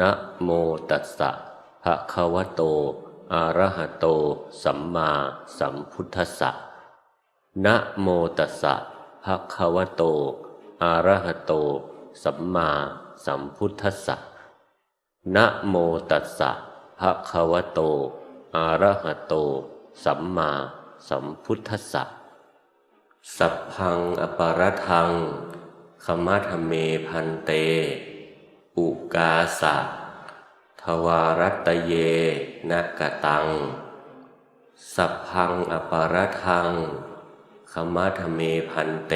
นะโมตัสสะภะคะวะโต อะระหะโต สัมมาสัมพุทธัสสะนะโมตัสสะภะคะวะโต อะระหะโต สัมมาสัมพุทธัสสะนะโมตัสสะภะคะวะโต อะระหะโต สัมมาสัมพุทธัสสะสัพพังอปรทังขมัทเมพันเต อุกาสะ ทวารัตเยนะกะตัง สัพพังอปรทังขมัทเมพันเต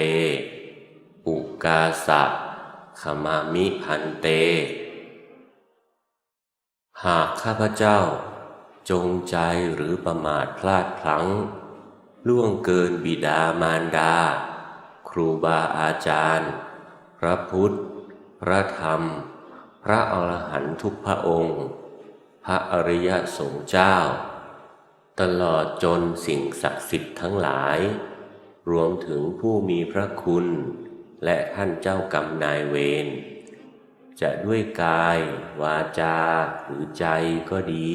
อุกาสะขมามิพันเต หากข้าพเจ้า จงใจหรือประมาทพลาดพลั้ง ล่วงเกินบิดามารดา ครูบาอาจารย์ พระพุทธ พระธรรม พระอรหันตุกพระองค์ พระอริยสงฆ์เจ้า ตลอดจนสิ่งศักดิ์สิทธิ์ทั้งหลาย รวมถึงผู้มีพระคุณ และท่านเจ้ากรรมนายเวรจะด้วยกาย วาจา หรือใจก็ดี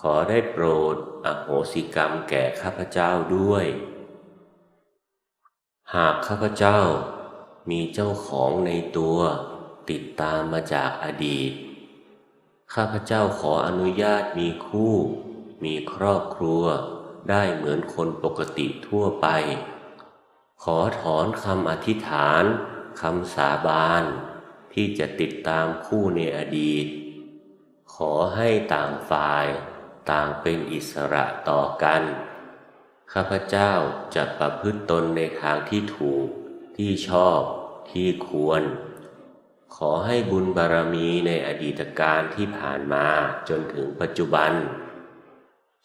ขอได้โปรดอโหสิกรรมแก่ข้าพเจ้าด้วย หากข้าพเจ้ามีเจ้าของในตัว ติดตามมาจากอดีต ข้าพเจ้าขออนุญาตมีคู่ มีครอบครัว ได้เหมือนคนปกติทั่วไป ขอถอนคำอธิษฐานคำสาบาน ที่จะติดตามคู่ในอดีต ขอให้ต่างฝ่ายต่างเป็นอิสระต่อกัน ข้าพเจ้าจะประพฤติตนในทางที่ถูกที่ชอบที่ควร ขอให้บุญบารมีในอดีตการที่ผ่านมาจนถึงปัจจุบัน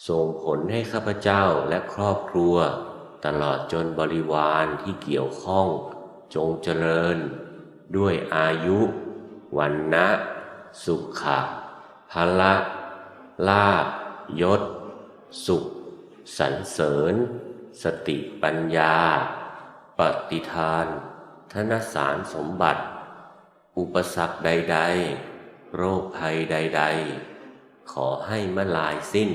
ส่งผลให้ข้าพเจ้าและครอบครัว ตลอดจนบริวารที่เกี่ยวข้อง จงเจริญ ด้วยอายุ วันนะสุขะพละลาบยศ สุข สรรเสริญ สติปัญญา ปฏิทาน ธนสารสมบัติ อุปสรรคใด ๆ โรคภัยใด ๆ ขอให้มาลายสิ้น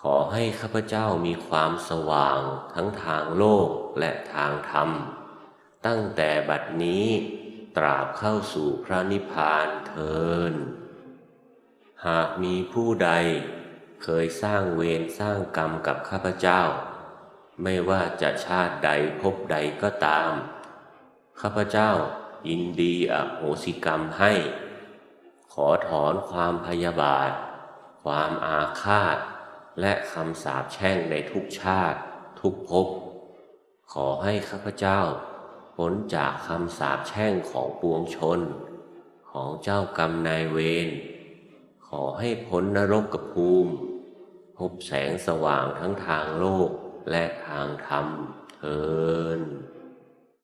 ขอให้ข้าพเจ้ามีความสว่างทั้งทางโลกและทางธรรม ตั้งแต่บัดนี้ตราบเข้าสู่พระนิพพานเทิน หากมีผู้ใดเคยสร้างเวรสร้างกรรมกับข้าพเจ้า ไม่ว่าจะชาติใดภพใดก็ตาม ข้าพเจ้า ยินดีอโหสิกรรมให้ ขอถอนความพยาบาท ความอาฆาต และคำสาปแช่งในทุกชาติ ทุกภพขอให้ข้าพเจ้าพ้นจากคำสาปแช่งของปวงชน ของเจ้ากรรมนายเวรขอให้พ้นนรกกภูมิ พบแสงสว่างทั้งทางโลกและทางธรรมเทิน